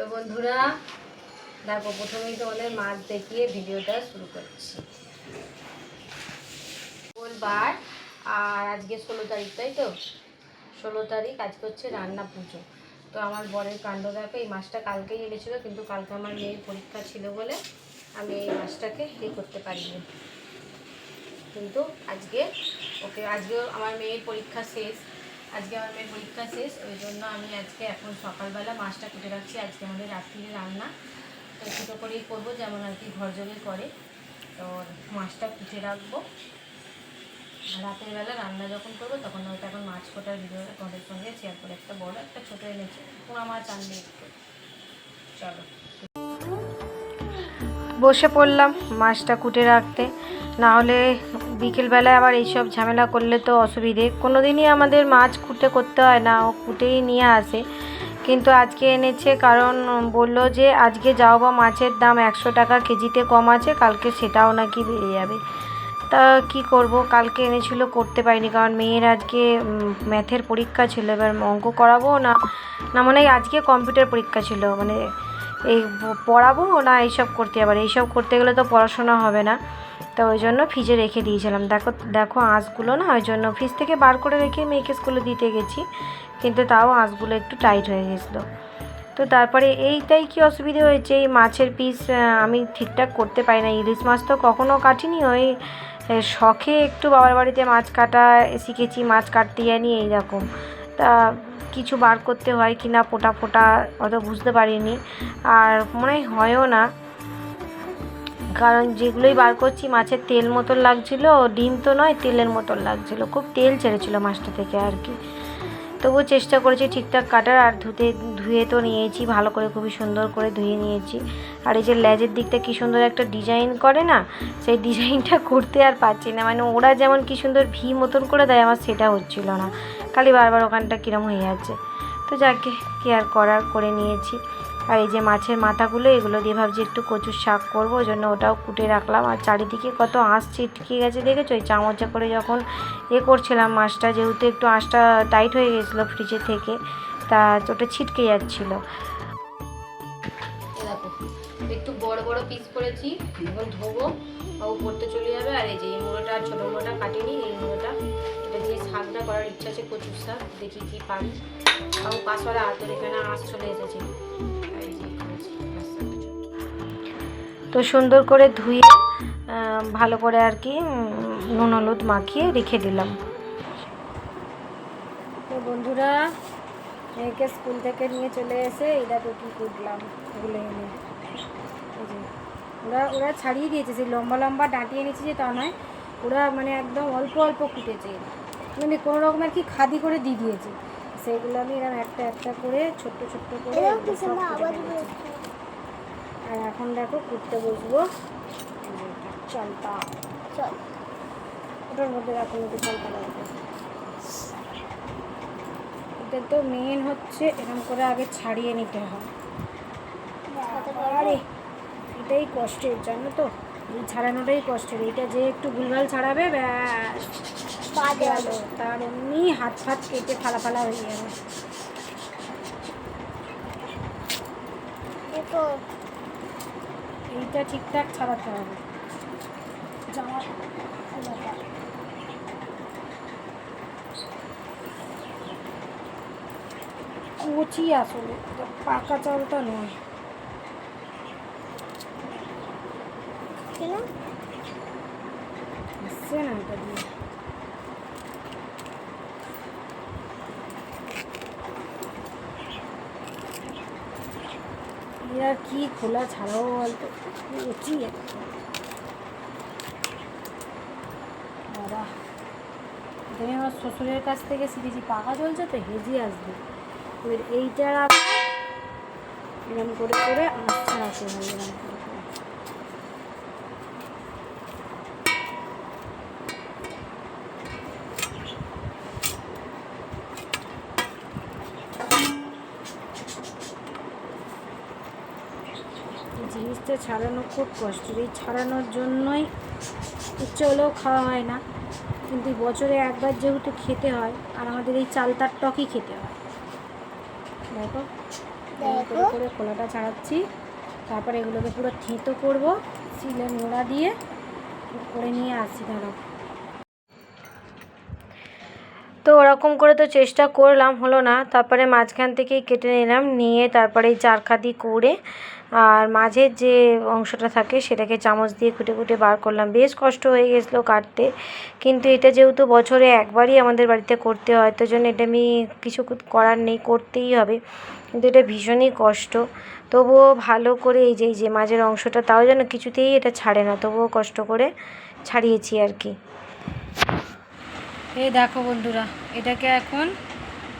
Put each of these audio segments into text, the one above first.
তো বন্ধুরা, দেখো, প্রথমেই তোমাদের মাছ দেখিয়ে ভিডিওটা শুরু করছি। মঙ্গলবার, আর আজকে ষোলো তারিখ, তাই তো? ষোলো তারিখ, আজকে হচ্ছে রান্না পুজো। তো আমার বরের কাণ্ড দেখো, এই মাছটা কালকেই এনেছিল, কিন্তু কালকে আমার মেয়ের পরীক্ষা ছিল বলে আমি এই মাছটাকে ইয়ে করতে পারিনি। কিন্তু আজকে, ওকে, আজকেও আমার মেয়ের পরীক্ষা শেষ। আজকে আমার মেয়ের পরীক্ষা শেষ, ওই জন্য আমি আজকে এখন সকালবেলা মাছটা কেটে রাখছি। আজকে আমাদের রাত্রিরে রান্না। তো ছোটো করেই করব, যেমন আর কি ঘর জলে করে। তো মাছটা কুটে রাখব। রাতের বেলা রান্না যখন করব, তখন হয়তো এখন মাছ কোটার ভিডিওটা তোমাদের সঙ্গে শেয়ার করে একটা বড় একটা ছোটো এনেছি। পোড়া মাছ আনলে একটু। চলো। বসে পড়লাম মাছটা কুটে রাখতে। না হলে বিকেলবেলায় আবার এইসব ঝামেলা করলে তো অসুবিধে। কোনো দিনই আমাদের মাছ কুটে করতে হয় না, ও কুটেই নিয়ে আসে। কিন্তু আজকে এনেছে কারণ বলল যে আজকে যাও বা মাছের দাম একশো টাকা কেজিতে কম আছে, কালকে সেটাও নাকি বেড়ে যাবে। তা কি করব? কালকে এনেছিল, করতে পারিনি। কারণ মেয়ের আজকে ম্যাথের পরীক্ষা ছিল, এবার অঙ্ক করাবো না? না মনে আজকে কম্পিউটার পরীক্ষা ছিল মানে এই পড়াবো না এইসব করতে? আবার এইসব করতে গেলে তো পড়াশোনা হবে না। তো ওই জন্য ফ্রিজে রেখে দিয়েছিলাম। দেখো দেখো আঁশগুলো না, ওই জন্য ফ্রিজ থেকে বার করে রেখে মেয়েকে স্কুলে দিতে গেছি। কিন্তু তাও আঁশগুলো একটু টাইট হয়ে গেছিল। তো তারপরে এইটাই কি অসুবিধে হয়েছে? এই মাছের পিস আমি ঠিকঠাক করতে পারি না। ইলিশ মাছ তো কখনও কাটিনি। ওই শখে একটু বাবার বাড়িতে মাছ কাটা শিখেছি, মাছ কাটতে জানি এইরকম। তা কিছু বার করতে হয় কি না ফোটা ফোটা অত বুঝতে পারিনি। আর মনে হয় হয়ও না। কারণ যেগুলোই বার করছি, মাছের তেল মতন লাগছিল, ডিম তো নয়, তেলের মতন লাগছিল। খুব তেল ছেড়েছিল মাছটা থেকে আর কি। তবুও চেষ্টা করেছি ঠিকঠাক কাটার, আর ধুতে, ধুয়ে তো নিয়েছি, ভালো করে খুবই সুন্দর করে ধুয়ে নিয়েছি। আর এই যে লেজের দিকটা কী সুন্দর একটা ডিজাইন করে না, সেই ডিজাইনটা করতে আর পারছি না। মানে ওরা যেমন কী সুন্দর ভি মতন করে দেয়, আমার সেটা হচ্ছিল না। খালি বারবার ওখানটা কীরম হয়ে যাচ্ছে। তো যাকে কি আর করার করে নিয়েছি। আর এই যে মাছের মাথাগুলো, এগুলো দিয়ে ভাবছি একটু কচুর শাক করব, ওই জন্য ওটাও কুটে রাখলাম। আর চারিদিকে কত আঁশ ছিটকে গেছে, দেখেছ? ওই চামচা করে যখন এ করছিলাম মাছটা, যেহেতু একটু আঁশটা টাইট হয়ে গেছিল ফ্রিজে থেকে, তা ওটা ছিটকে যাচ্ছিল। একটু বড় বড় পিস করেছি, এখন ধোবো ও পড়তে চলে যাবে। আর এই যে এই মুড়োটা ছোটো মুড়োটা কাটিনি, এই মুড়োটা এটা দিয়ে শাকটা করার ইচ্ছা আছে কচুর শাক দেখি কি পারি। আর পাশওয়ালা হাতের এখানে আঁশ চলে এসেছে। তো সুন্দর করে ধুয়ে ভালো করে আর কি নুন হলুদ মাখিয়ে রেখে দিলাম। তো বন্ধুরা মেয়েকে স্কুল থেকে নিয়ে চলে এসে দেখো কী কুটলাম এগুলো এনে। ওরা ওরা ছাড়িয়ে দিয়েছে সেই লম্বা লম্বা ডাঁটিয়ে নিয়েছে যে তা নয় ওরা মানে একদম অল্প অল্প কুটেছে। মানে কোনো রকম আর কি খাদি করে দিয়ে দিয়েছে। সেইগুলো আমি এরকম একটা একটা করে ছোট্ট ছোট্ট করে। আর এখন দেখো কুটতে বসবো। চালটা চল। ওটার মধ্যে রাখুন একটু চালটা লাগবে এটা তো মেন হচ্ছে এরকম করে আগে ছাড়িয়ে নিতে হয়। আরে এটাই কষ্টের জানো তো? ছাড়ানোটাই কষ্টের। এইটা যে একটু ভুলভাল ছাড়াবে গেল তার এমনি হাত ফাত কেটে ফালা ফালা হয়ে যাবে। এইটা ঠিকঠাক ছাড়াতে হবে। জামা কচি আসলে এটা পাকা চালটা নয়। আসছে এরা কি খোলা ছাড়াও বলতো? একদম। বাবা আমি আমার শ্বশুরের কাছ থেকে শিখেছি। পাকা চলছে তো, হেজি আসবে। এবার এইটা এরকম করে করে আঁচ ছাড়াতে হয় এরকম করে। জিনিসটা ছাড়ানো খুব কষ্ট। এই ছাড়ানোর জন্যই ইচ্ছে হলেও খাওয়া হয় না। কিন্তু বছরে একবার যেহেতু খেতে হয় আর আমাদের এই চালতার টকই খেতে হয়। দেখো করে করে খোলাটা ছাড়াচ্ছি। তারপরে এগুলোকে পুরো থেঁতো করব শিলে নোড়া দিয়ে করে নিয়ে আসি দাঁড়াও তো ওরকম করে তো চেষ্টা করলাম, হলো না। তারপরে মাঝখান থেকেই কেটে নিলাম, নিয়ে তারপরে চারখাদি করে আর মাঝের যে অংশটা থাকে সেটাকে চামচ দিয়ে কুটে কুটে বার করলাম। বেশ কষ্ট হয়ে গেছিল কাটতে, কিন্তু এটা যেহেতু বছরে একবারই আমাদের বাড়িতে করতে হয়, তো জন্য এটা আমি কিছু করার নেই, করতেই হবে। কিন্তু এটা ভীষণই কষ্ট। তবুও ভালো করে এই যে এই যে মাঝের অংশটা, তাও যেন কিছুতেই এটা ছাড়ে না, তবুও কষ্ট করে ছাড়িয়েছি আর কি। এই দেখো বন্ধুরা, এটাকে এখন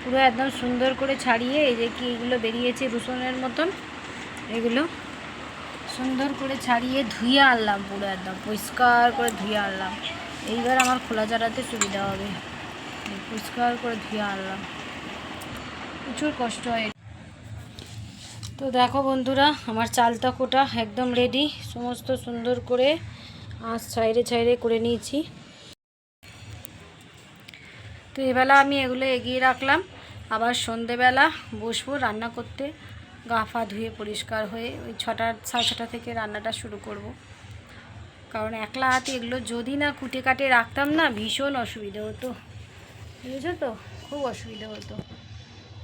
পুরো একদম সুন্দর করে ছাড়িয়ে এই যে কি এগুলো বেরিয়েছে রসুনের মতন, এগুলো সুন্দর করে ছাড়িয়ে ধুয়ে আনলাম পুরো একদম, পরিষ্কার করে ধুয়ে আনলাম। এইবার আমার খোলা চালাতে সুবিধা হবে। পরিষ্কার করে ধুয়ে আনলাম। প্রচুর কষ্ট হয়। তো দেখো বন্ধুরা, আমার চালতা কোটা একদম রেডি সমস্ত সুন্দর করে আঁশ ছাইড়ে ছাইড়ে করে নিয়েছি। তো এবেলা আমি এগুলো এগিয়ে রাখলাম। আবার সন্ধেবেলা বসবো রান্না করতে। গা ফা ধুয়ে পরিষ্কার হয়ে ওই ছটা, সাড়ে ছটা থেকে রান্নাটা শুরু করব। কারণ একলা হাতে এগুলো যদি না কুটে কাটে রাখতাম না, ভীষণ অসুবিধে হতো। বুঝেছ তো? খুব অসুবিধে হতো।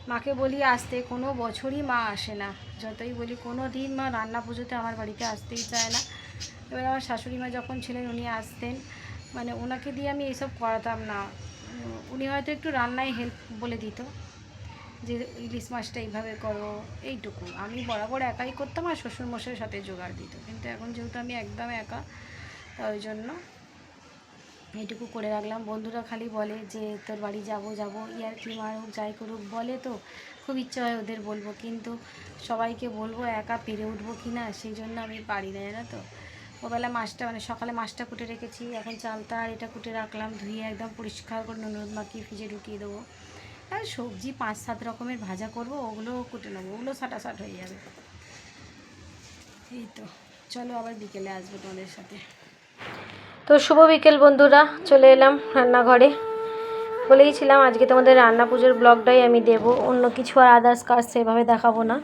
মাকে বলি, আসতে কোনো বছরই মা আসে না। যতই বলি, কোনো দিন মা রান্না পুজোতে আমার বাড়িতে আসতেই চায় না। এবার আমার শাশুড়ি মা যখন ছিলেন, উনি আসতেন। মানে ওনাকে দিয়ে আমি এইসব করাতাম না। উনি হয়তো একটু রান্নায় হেল্প বলে দিত যে, ইলিশ মাছটা এইভাবে করো, এইটুকু। আমি বরাবর একাই করতাম আর শ্বশুরমশাইয়ের সাথে জোগাড় দিত। কিন্তু এখন যেহেতু আমি একদম একা ওই জন্য এইটুকু করে রাখলাম। বন্ধুরা খালি বলে যে, তোর বাড়ি যাব যাব, ইয়ার কি মারুক যাই করুক, বলে তো খুব ইচ্ছে হয় ওদের বলব। কিন্তু সবাইকে বলব, একা পেরে উঠবো কি না, সেই জন্য আমি পারি না, জানো তো? ওবেলা মাছটা মানে সকালে মাছটা কুটে রেখেছি। এখন চালটা আর এটা কুটে রাখলাম, ধুয়ে একদম পরিষ্কার করে নুন হলুদ মাখিয়ে ফ্রিজে ঢুকিয়ে দেবো। আর সবজি পাঁচ, সাত রকমের ভাজা করব ওগুলোও কুটে নেব, ওগুলো সাটা সাট হয়ে যাবে। এই তো, চলো আবার বিকেলে আসব তোমাদের সাথে। তো শুভ বিকেল বন্ধুরা, চলে এলাম রান্নাঘরে। বলেইছিলাম আজকে তোমাদের রান্না পুজোর ব্লগটাই আমি দেব, অন্য কিছু আর আদার্স কাজ সেভাবে দেখাবো না।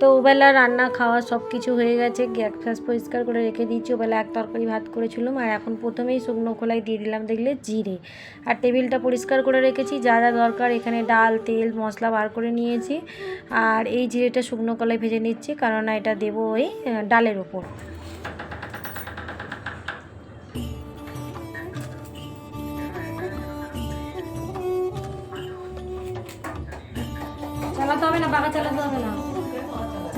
তো ওবেলা রান্না, খাওয়া সব কিছু হয়ে গেছে। গ্যাস পরিষ্কার করে রেখে দিয়েছি। ওবেলা এক তরকারি ভাত করেছিলাম। আর এখন প্রথমেই শুকনো খোলায় দিয়ে দিলাম দেখলে জিরে। আর টেবিলটা পরিষ্কার করে রেখেছি। যা যা দরকার এখানে ডাল, তেল, মশলা বার করে নিয়েছি। আর এই জিরেটা শুকনো কলায় ভেজে নিচ্ছি কারণ এটা দেবো ওই ডালের ওপর। চালাতে হবে না পাখা চালাতে হবে না।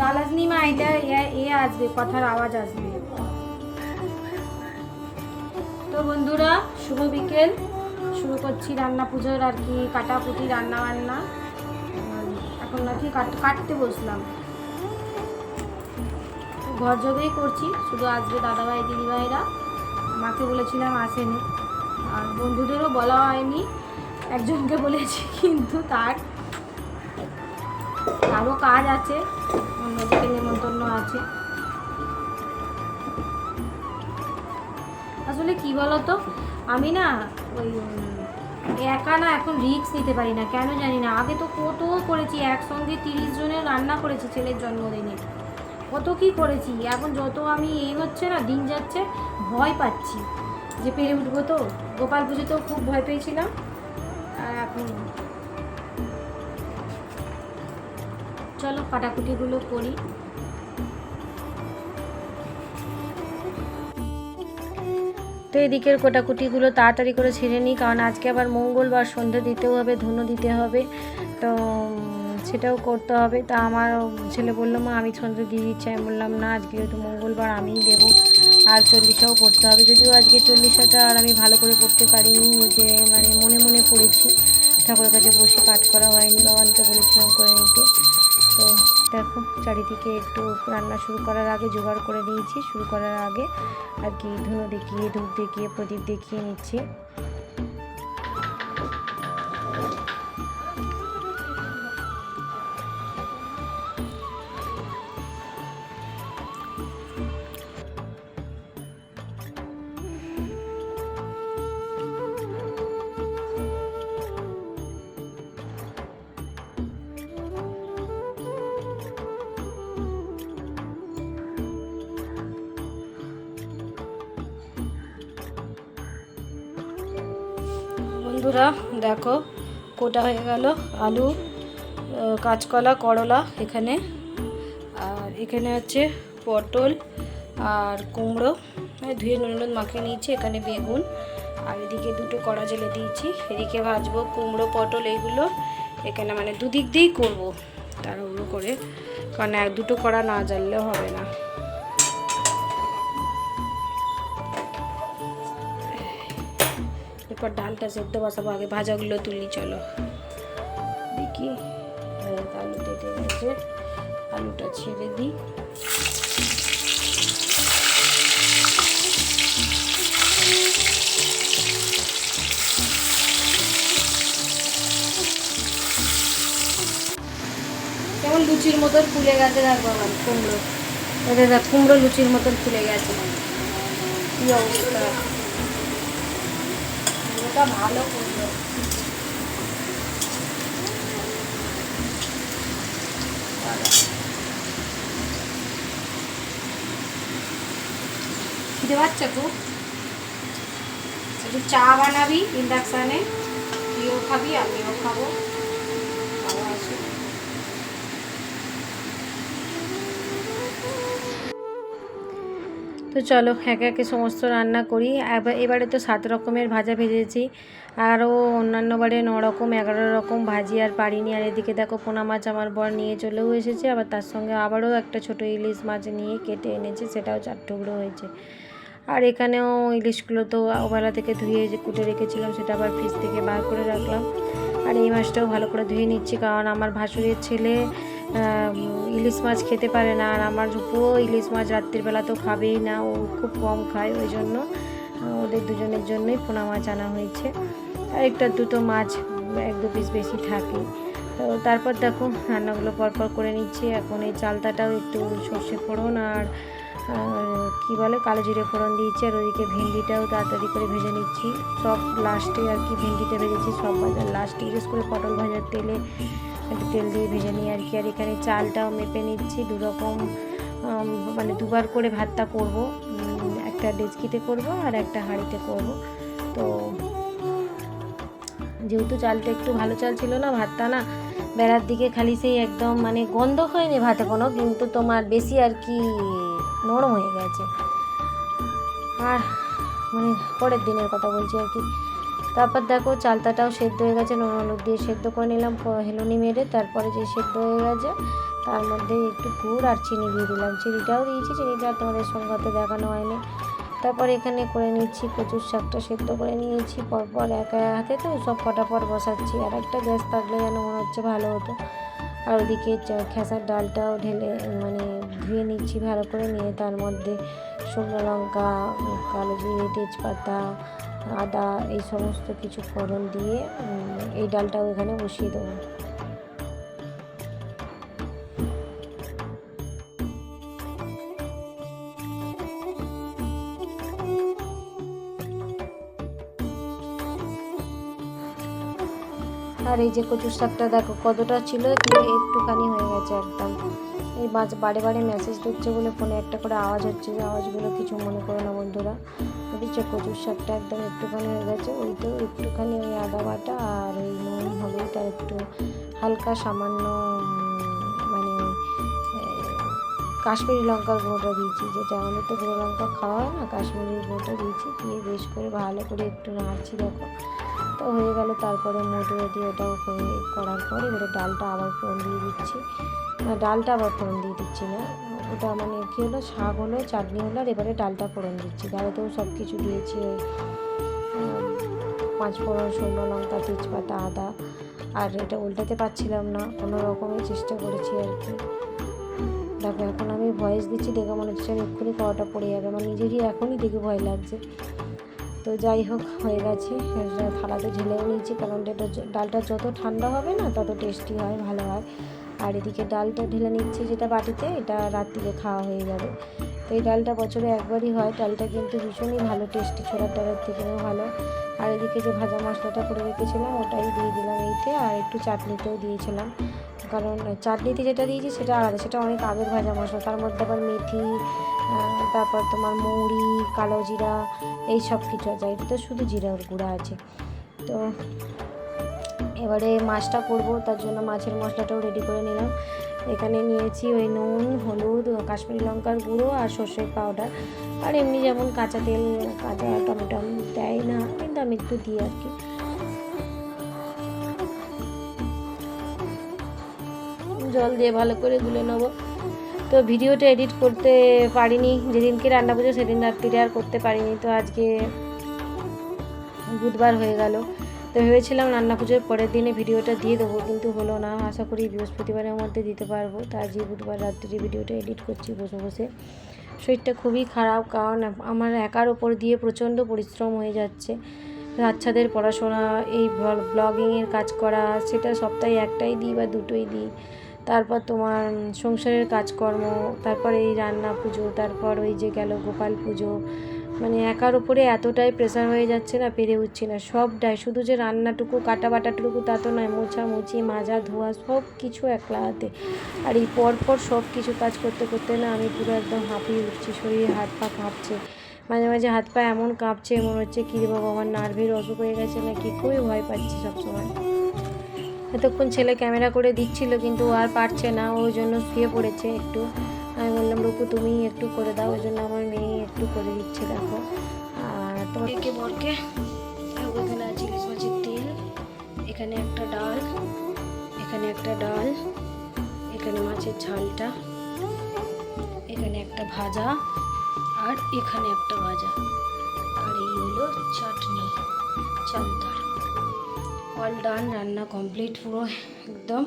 চালাসনি মা? এটা এ- এ আসবে, কথার আওয়াজ আসবে। তো বন্ধুরা, শুভ বিকেল। শুরু করছি রান্না পুজোর আর কি, কাটাকুটি রান্না বান্না এখন নাকি কাট- কাটতে বসলাম। ঘর জবেই করছি, শুধু আসবে দাদাভাই, দিদিভাইরা। মাকে বলেছিলাম আসেনি। আর বন্ধুদেরও বলা হয়নি। একজনকে বলেছি, কিন্তু তার আরও কাজ আছে। নেমন্তন্ন আছে। আসলে কি বলতো, আমি না ওই একা না এখন রিস্ক নিতে পারি না, কেন জানি না। আগে তো কত করেছি, একসঙ্গে তিরিশ জনের রান্না করেছি ছেলের জন্মদিনে। কত কি করেছি, এখন যত আমি এই হচ্ছে না, দিন যাচ্ছে, ভয় পাচ্ছি। যে পেরে উঠবো তো? গোপাল পুজোতেও খুব ভয় পেয়েছিলাম, আর এখন চলো কাটাকুটিগুলো করি। তো এদিকের কোটাকুটিগুলো তাড়াতাড়ি করে ছেড়ে নিই, কারণ আজকে আবার মঙ্গলবার, সন্ধে দিতেও হবে, ধুনো দিতে হবে। তো, সেটাও করতে হবে। তা আমার ছেলে বলল, মা, আমি সন্ধে দিয়ে দিচ্ছি। আমি বললাম, না, আজকে যেহেতু মঙ্গলবার, আমিই দেবো। আর চল্লিশাও পড়তে হবে। যদিও আজকে চল্লিশাটা আর আমি ভালো করে পড়তে পারিনি, নিজে মানে মনে মনে পড়েছি। ঠাকুরের কাছে বসে পাঠ করা হয়নি বাবানকে বলেছিলাম করে নিতে। তো দেখো, চারিদিকে একটু রান্না শুরু করার আগে জোগাড় করে নিয়েছি, শুরু করার আগে আর কি ধুনো দেখিয়ে, ধূপ দেখিয়ে, প্রদীপ দেখিয়ে নিচ্ছি। দেখো, কোটা হয়ে গেল, আলু কাঁচকলা, করলা এখানে। আর এখানে আছে পটল আর কুমড়ো। ধুয়ে নুন নুন মাখিয়ে নিয়েছি, এখানে বেগুন। আর এদিকে দুটো কড়া জেলে দিয়েছি, এদিকে ভাজবো কুমড়ো, পটল এইগুলো এখানে মানে দুদিক দিয়েই করব, তাড়াহুড়ো করে। কারণ এক দুটো কড়া না জ্বাললে হবে না। এরপর ডালটা সেদ্ধ বসাবো, আগে ভাজাগুলো তুলি, চলো। দেখি আলু কেটে গেছে। আলুটা ছেড়ে দিই। কেমন লুচির মতন ফুলে গেছে দেখ বাবা কুমড়ো। কুমড়ো লুচির মতন ফুলে গেছে। কি অবস্থা? ওটা ভালো করল একটু চা বানাবি ইন্ডাকশানে তুইও খাবি আমিও খাব। তো চলো একে একে সমস্ত রান্না করি। এবার তো সাত রকমের ভাজা ভেজেছি। আরও অন্যান্য বারে ন রকম, এগারো রকম ভাজি আর পারিনি। আর এদিকে দেখো পোনা মাছ আমার বর নিয়ে চলেও এসেছে। আবার তার সঙ্গে আবারও একটা ছোট ইলিশ মাছ নিয়ে কেটে এনেছে, সেটাও চার টুকরো হয়েছে। আর এখানেও ইলিশগুলো তো ওবেলা থেকে ধুয়ে কুটে রেখেছিলাম, সেটা আবার ফ্রিজ থেকে বার করে রাখলাম। আর এই মাছটাও ভালো করে ধুয়ে নিচ্ছি, কারণ আমার ভাসুরের ছেলে ইলিশ মাছ খেতে পারে না। আর আমার ঝুপুও ইলিশ মাছ রাত্রিবেলা তো খাবেই না, ও খুব কম খায় ওই জন্য। ওদের দুজনের জন্যই পোনা মাছ আনা হয়েছে। আর একটা দুটো মাছ, এক দু পিস বেশি থাকে। তো তারপর দেখো, রান্নাগুলো পরপর করে নিচ্ছি। এখন এই চালতাটাও একটু সর্ষে ফোড়ন আর কি বলে, কালো জিরে ফোড়ন দিয়েছি। আর ওইদিকে ভেন্ডিটাও তাড়াতাড়ি করে ভেজে নিচ্ছি। সব লাস্টে আর কি ভেন্ডিটা ভেজেছি, সব লাস্টে ইউজ করে পটল ভাজার তেলে একটু তেল দিয়ে ভেজে নিই আর কি। আর এখানে চালটাও মেপে নিচ্ছি দু রকম মানে দুবার করে ভাতটা করব। একটা ডেচকিতে করব আর একটা হাঁড়িতে করব। তো যেহেতু চালটা একটু ভালো চাল ছিল না, ভাতটা না বেড়ার দিকে খালি সেই একদম মানে গন্ধ হয়নি ভাতে কোনো, কিন্তু তোমার বেশি আর কি নরম হয়ে গেছে। আর মানে পরের দিনের কথা বলছি আর কি। তারপর দেখো চালতাটাও সেদ্ধ হয়ে গেছে, নুন হলুদ দিয়ে সেদ্ধ করে নিলাম হেলুনি মেরে তারপরে যে সেদ্ধ হয়ে গেছে, তার মধ্যে একটু গুড় আর চিনি দিয়ে দিলাম। চিনিটাও দিয়েছি, চিনিটা তোমাদের সঙ্গে অত দেখানো হয়নি। তারপর এখানে করে নিচ্ছি কচুর শাকটা সেদ্ধ করে নিয়েছি, পরপর একা হাতে তো সব ফটাফট বসাচ্ছি। আর একটা গ্যাস থাকলে যেন মনে হচ্ছে ভালো হতো। আর ওদিকে খেসার ডালটাও ঢেলে মানে ধুয়ে নিচ্ছি ভালো করে, নিয়ে তার মধ্যে শুকনো লঙ্কা, কালো জিরে, তেজপাতা আদা এই সমস্ত কিছু ফোড়ন দিয়ে এই ডালটাও এখানে বসিয়ে দেবো। আর এই যে কচুর শাকটা দেখো, কতটা ছিল একটুখানি হয়ে গেছে একদম। এই বাজ, বারে বারে মেসেজ ঢুকছে বলে ফোনে একটা করে আওয়াজ হচ্ছে। যে আওয়াজগুলো কিছু মনে করো না বন্ধুরা। বুঝছ কচুর শাকটা একদম একটুখানি হয়ে গেছে। ওই তো একটুখানি ওই আদা বাটা আর ওই নুন, হলুদ আর একটু হালকা সামান্য মানে কাশ্মীরি লঙ্কার গুঁড়োটা দিয়েছি। যেটা আমাদের তো গুঁড়ো লঙ্কা খাওয়া হয় না, কাশ্মীরি গুঁড়োটা দিয়েছি। দিয়ে বেশ করে ভালো করে একটু নাড়ছি, দেখো। তো হয়ে গেল, তারপরে মধু দিয়ে ওটাও করে করার পর এবারে ডালটা আবার ফোড়ন দিয়ে দিচ্ছি। ডালটা আবার ফোড়ন দিয়ে দিচ্ছি না। ওটা মানে কী হলো? শাক হলো, চাটনি হলো, আর এবারে ডালটা ফোড়ন দিচ্ছি। ডালেতেও সব কিছু দিয়েছি পাঁচ ফোড়ন, শুকনো লঙ্কা, তেজপাতা, আদা। আর এটা উল্টাতে পারছিলাম না, কোনো রকমের চেষ্টা করেছি আর কি। দেখো, এখন আমি ভয়েস দিচ্ছি, দেখে মনে হচ্ছে আমি এক্ষুনি কড়াটা পড়ে যাবে। আমার নিজেরই এখনই দেখে ভয় লাগছে। তো যাই হোক, হয়ে গেছে। থালাতে ঢেলেও নিয়েছি, কারণ এটা ডালটা যত ঠান্ডা হবে না, তত টেস্টি হয়, ভালো হয়। আর এদিকে ডালটা ঢেলে নিচ্ছি যেটা বাটিতে, এটা রাত্রিরে খাওয়া হয়ে যাবে। তো এই ডালটা বছরে একবারই হয়, ডালটা কিন্তু ভীষণই ভালো, টেস্টি, ছোলার ডালের থেকেও ভালো। আর এদিকে যে ভাজা মশলাটা করে রেখেছিলাম, ওটাই দিয়ে দিলাম এইতে, আর একটু চাটনিতেও দিয়েছিলাম। কারণ চাটনিতে যেটা দিয়েছি সেটা আলাদা, সেটা অনেক আগের ভাজা মশলা। তার মধ্যে আবার মেথি তারপর তোমার মৌরি, কালো জিরা, এই সব কিছু আছে। এটা তো শুধু জিরার গুঁড়া আছে। তো এবারে মাছটা করব, তার জন্য মাছের মশলাটাও রেডি করে নিলাম। এখানে নিয়েছি ওই নুন, হলুদ, কাশ্মীরি লঙ্কার গুঁড়ো আর সর্ষের পাউডার আর এমনি যেমন কাঁচা তেল, কাঁচা টমেটো দেয় না, কিন্তু আমি একটু দিই আর কি। জল দিয়ে ভালো করে গুলে নেব। তো ভিডিওটা এডিট করতে পারিনি, যেদিনকে রান্না পুজো সেদিন রাত্রিরে আর করতে পারিনি। তো আজকে বুধবার হয়ে গেল। তো ভেবেছিলাম রান্না পুজোর পরের দিনে ভিডিওটা দিয়ে দেবো, কিন্তু হলো না। আশা করি বৃহস্পতিবারের মধ্যে দিতে পারব। তো আজকে বুধবার রাত্রিরে ভিডিওটা এডিট করছি বসে বসে। শরীরটা খুবই খারাপ, কারণ আমার একার ওপর দিয়ে প্রচণ্ড পরিশ্রম হয়ে যাচ্ছে। বাচ্চাদের পড়াশোনা, এই ব্লগিংয়ের কাজ করা, সেটা সপ্তাহে একটাই দিই বা দুটোই দিই। তারপর তোমার সংসারের কাজকর্ম, তারপর এই রান্না পুজো, তারপর ওই যে গেল গোপাল পুজো মানে একার উপরে এতটাই প্রেশার হয়ে যাচ্ছে না, পেরে উঠছি না। সবটাই শুধু যে রান্নাটুকু কাটা বাটাটুকু তা তো নয় মোছা মুছি মাজা, ধোয়া, সব কিছু একলা হাতে। আর এই পরপর সব কিছু কাজ করতে করতে না আমি পুরো একদম হাঁপিয়ে উঠছি, শরীরে হাত পা কাঁপছে। মাঝে মাঝে হাত পা এমন কাঁপছে, মনে হচ্ছে, কী বাবা আমার নার্ভের অসুখ হয়ে গেছে না নাকি খুবই ভয় পাচ্ছি সবসময়। এতক্ষণ ছেলে ক্যামেরা করে দিচ্ছিল, কিন্তু আর পারছে না ওই জন্য শুয়ে পড়েছে একটু। আমি বললাম রূপু তুমি একটু করে দাও, ওই জন্য আমার মেয়ে একটু করে দিচ্ছে, দেখো। আর তোমার একে বরকে ওখানে আছে ইলিশ তেল, এখানে একটা ডাল, এখানে একটা ডাল, এখানে মাছের ঝালটা, এখানে একটা ভাজা, আর এখানে একটা ভাজা। আর এই হলো চাটনি চালতার অল ডান রান্না কমপ্লিট পুরো, একদম।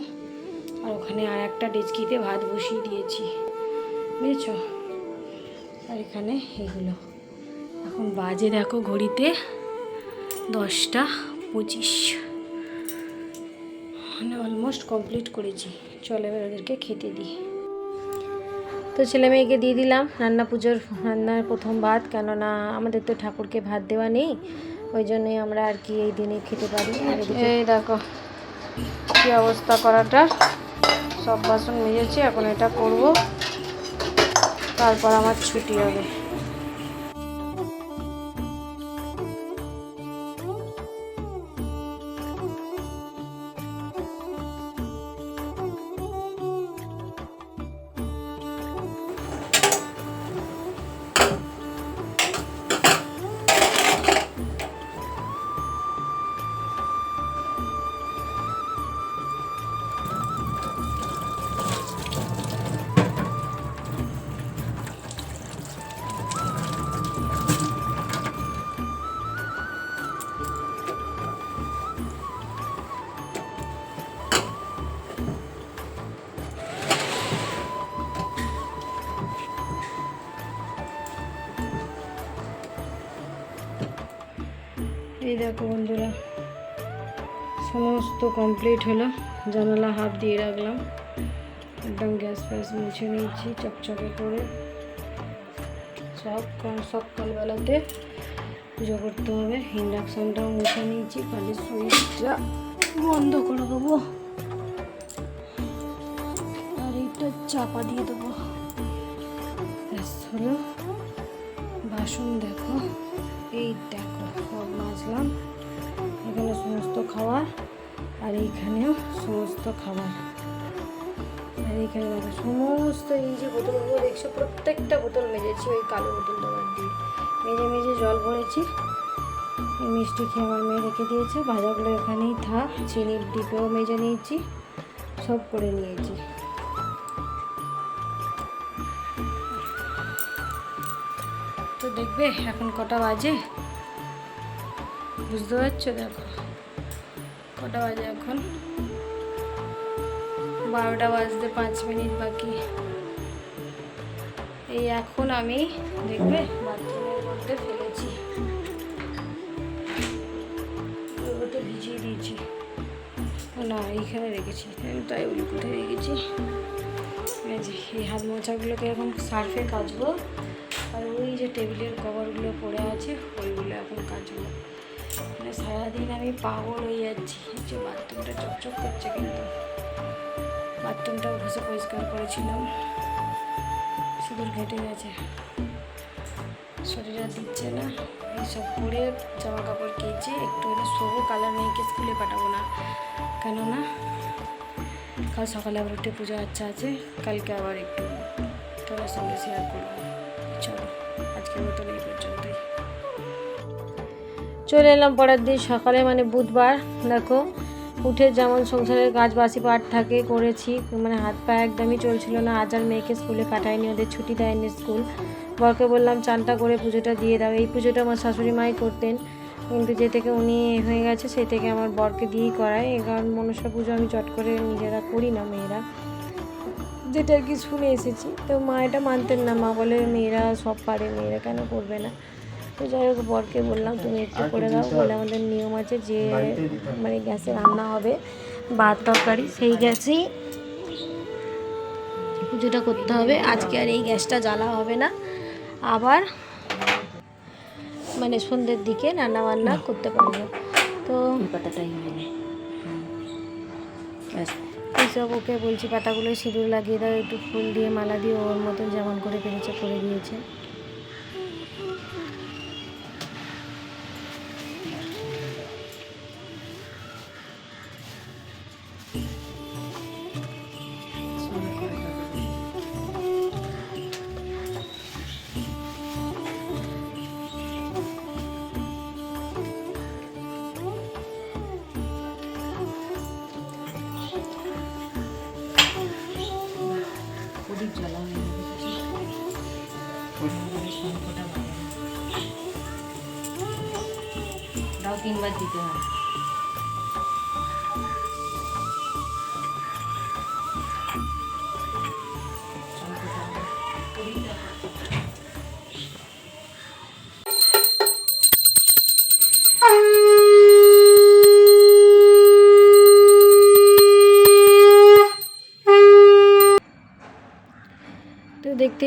আর ওখানে আর একটা ডেচকিতে ভাত বসিয়ে দিয়েছি। বুঝেছ? আর এখানে এগুলো। এখন বাজে দেখো ঘড়িতে দশটা পঁচিশ। মানে অলমোস্ট কমপ্লিট করেছি। চলে এবার ওদেরকে খেতে দিই। তো ছেলে মেয়েকে দিয়ে দিলাম রান্না পুজোর, রান্নার প্রথম ভাত। কেননা আমাদের তো ঠাকুরকে ভাত দেওয়া নেই, ওই জন্যই আমরা আর কি এই দিনে খেতে পারি এই দেখো, কী অবস্থা করাটা। সব বাসন মেজেছি, এখন এটা করব। তারপর আমার ছুটি হবে। দেখো বন্ধুরা, সমস্ত কমপ্লিট হলো। জানালা হাফ দিয়ে রাখলাম। একদম গ্যাস ফ্যাস মুছে নিয়েছি, চকচকে করে। সব সকালবেলাতে পুজো করতে হবে। ইন্ডাকশানটাও মুছে নিয়েছি, খালি সুইচটা বন্ধ করে দেবো। আর এইটা চাপা দিয়ে দেবো। হলো। বাসন দেখো। এই দেখো, সব মাজলাম। এখানে সমস্ত খাবার, আর এইখানেও সমস্ত খাবার। আর এইখানে দেখো, সমস্ত এই যে বোতলগুলো দেখছ, প্রত্যেকটা বোতল মেজেছি, ওই কালো বোতলটা বাদ দিয়ে। মেজে মেজে জল ভরেছি। মিষ্টি খেয়ে আমার মেয়ে রেখে দিয়েছে। ভাজাগুলো এখানেই থাক, চিনির ডিপেও মেজে নিয়েছি, সব করে নিয়েছি। দেখবে এখন কটা বাজে? বুঝতে পারছ? দেখো। কটা বাজে এখন? বারোটা বাজতে পাঁচ মিনিট বাকি। এই এখন আমি, দেখবে, বাথরুমের মধ্যে ফেলেছি। ভিজিয়ে দিয়েছি। না, এইখানে রেখেছি। আমি তাই কোথায় রেখেছি। এই হাত মোছাগুলোকে এখন সার্ফে কাচবো। আর ওই যে টেবিলের কভারগুলো পড়ে আছে, ওইগুলো এখন কাজ কাচবো মানে সারাদিন আমি পাগল হয়ে যাচ্ছি, যে বাথরুমটা চকচক করছে কিন্তু। বাথরুমটাও ঘষে পরিষ্কার করেছিলাম, সিঁদুর ঘেটে গেছে। শরীর আর দিচ্ছে না এইসব পরে জামা কাপড় কেচে একটু হলে শোবো কালার মেয়েকে স্কুলে পাঠাবো না। কেননা কাল সকালে আবার একটু পুজো আচ্ছা আছে, কালকে আবার একটু তোমার সঙ্গে শেয়ার করব। আজকের মতন এই পর্যন্তই চলে এলাম পরের দিন সকালে মানে বুধবার। দেখো, উঠে যেমন সংসারের কাজ বাসি পাট থাকে, করেছি। মানে হাত পা একদমই চলছিল না। আজ আর মেয়েকে স্কুলে পাঠায়নি, ওদের ছুটি দেয়নি স্কুল। বরকে বললাম, চানটা করে পুজোটা দিয়ে দাও। এই পুজোটা আমার শাশুড়ি মাই করতেন। কিন্তু যে থেকে উনি হয়ে গেছে, সে থেকে আমার বরকে দিয়েই করায়। কারণ মনসা পুজো আমি চট করে নিজেরা করি না, মেয়েরা। যেটা আর কি শুনে এসেছি। তো মা এটা মানতেন না। মা বলে মেয়েরা সব পারে মেয়েরা কেন করবে না? তো যাই হোক বরকে বললাম তুমি একটু করে দাও। বলে আমাদের নিয়ম আছে যে মানে গ্যাসে রান্না হবে ভাত তরকারি সেই গ্যাসেই পুজোটা করতে হবে। আজকে আর এই গ্যাসটা জ্বালা হবে না। আবার মানে সন্ধ্যের দিকে রান্না বান্না করতে পারব। তো পাতাটাই হয়নি ব্যাস। এইসব ওকে বলছি পাতাগুলো সিঁদুর লাগিয়ে দাও, একটু ফুল দিয়ে মালা দিয়ে ওর মতন যেমন করে পেরেছে, করে দিয়েছে।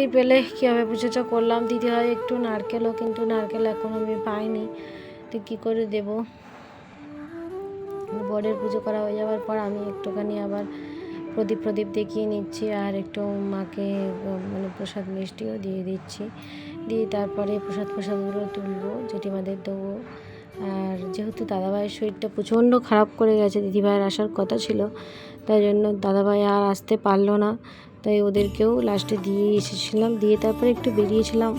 দেখতেই পেলে কীভাবে পুজোটা করলাম? দিদি হয় একটু নারকেলও, কিন্তু নারকেল এখন আমি পাইনি। তো কী করে দেব? বরের পুজো করা হয়ে যাওয়ার পর আমি একটুখানি আবার প্রদীপ প্রদীপ দেখিয়ে নিচ্ছি আর একটু মাকে মানে প্রসাদ মিষ্টিও দিয়ে দিচ্ছি। দিয়ে তারপরে প্রসাদ প্রসাদগুলো তুলবো, জেঠিমাদের দেবো। আর যেহেতু দাদাভাইয়ের শরীরটা প্রচণ্ড খারাপ করে গেছে, দিদিভাইয়ের আসার কথা ছিল, তাই জন্য দাদাভাই আর আসতে পারল না। তাই ওদেরকেও লাস্টে দিয়ে এসেছিলাম, দিয়ে তারপরে একটু বেরিয়েছিলাম।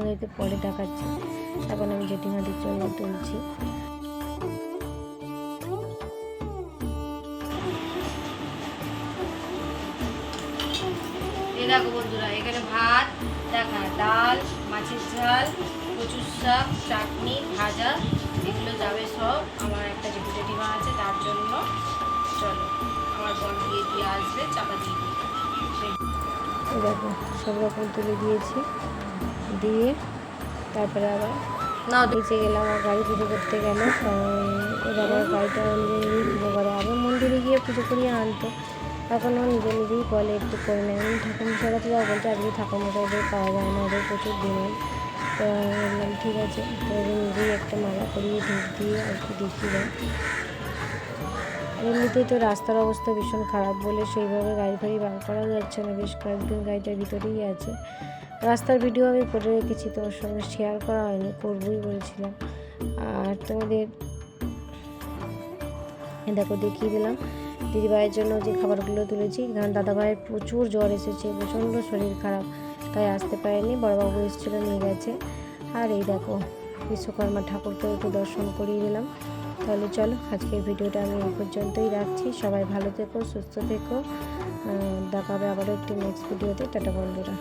ওদেরকে পরে দেখাচ্ছি। এখন আমি জেঠিমাদের জন্য তুলছি। দেখো বন্ধুরা, এখানে ভাত, দেখা, ডাল, মাছের ঝাল, কচুর শাক, চাটনি, ভাজা, এগুলো যাবে সব। আমার একটা জেঠু জেঠিমা আছে, তার জন্য। আমার বল দিয়ে দিয়ে আসবে চাপা দিয়ে দিয়ে দেখো সব রকম তুলে দিয়েছি। দিয়ে তারপরে আবার না নিচে গেলাম আর গাড়ি পুজো করতে গেল এবার আবার গাড়িটা নিজে পুজো করে। আগে মন্দিরে গিয়ে পুজো করিয়ে আনতো। এখন ও নিজে নিজেই বলে একটু করে নেয়। আমি ঠাকুরমশার কাছে যাব বলতে আজকে ঠাকুরমশাইদের পাওয়া যায় না ওদের প্রচুর ডিমান্ড। তো বললাম ঠিক আছে। তো নিজেই একটা মালা করিয়ে ধূপ দিয়ে আর কি দেখিয়ে দেয়। এমনিতেই তো রাস্তার অবস্থা ভীষণ খারাপ বলে সেইভাবে গাড়ি ফাড়ি বার করা যাচ্ছে না। বেশ কয়েকদিন গাড়িটার ভিতরেই আছে। রাস্তার ভিডিও আমি করে রেখেছি, তোমার সঙ্গে শেয়ার করা হয়নি, করবই বলেছিলাম। আর তোমাদের দেখো দেখিয়ে দিলাম। দিদিভাইয়ের জন্য যে খাবারগুলো তুলেছি, কারণ দাদাভাইয়ের প্রচুর জ্বর এসেছে, প্রচণ্ড শরীর খারাপ, তাই আসতে পারেনি, বড়বাবু এসেছিল নিয়ে গেছে। আর এই দেখো, বিশ্বকর্মা ঠাকুরকে একটু দর্শন করিয়ে দিলাম। তাহলে চলো, আজকের ভিডিওটা আমি এই পর্যন্তই রাখছি। সবাই ভালো থেকো, সুস্থ থেকো। দেখাবে আবারও একটি নেক্সট ভিডিওতে টাটা বন্ধুরা।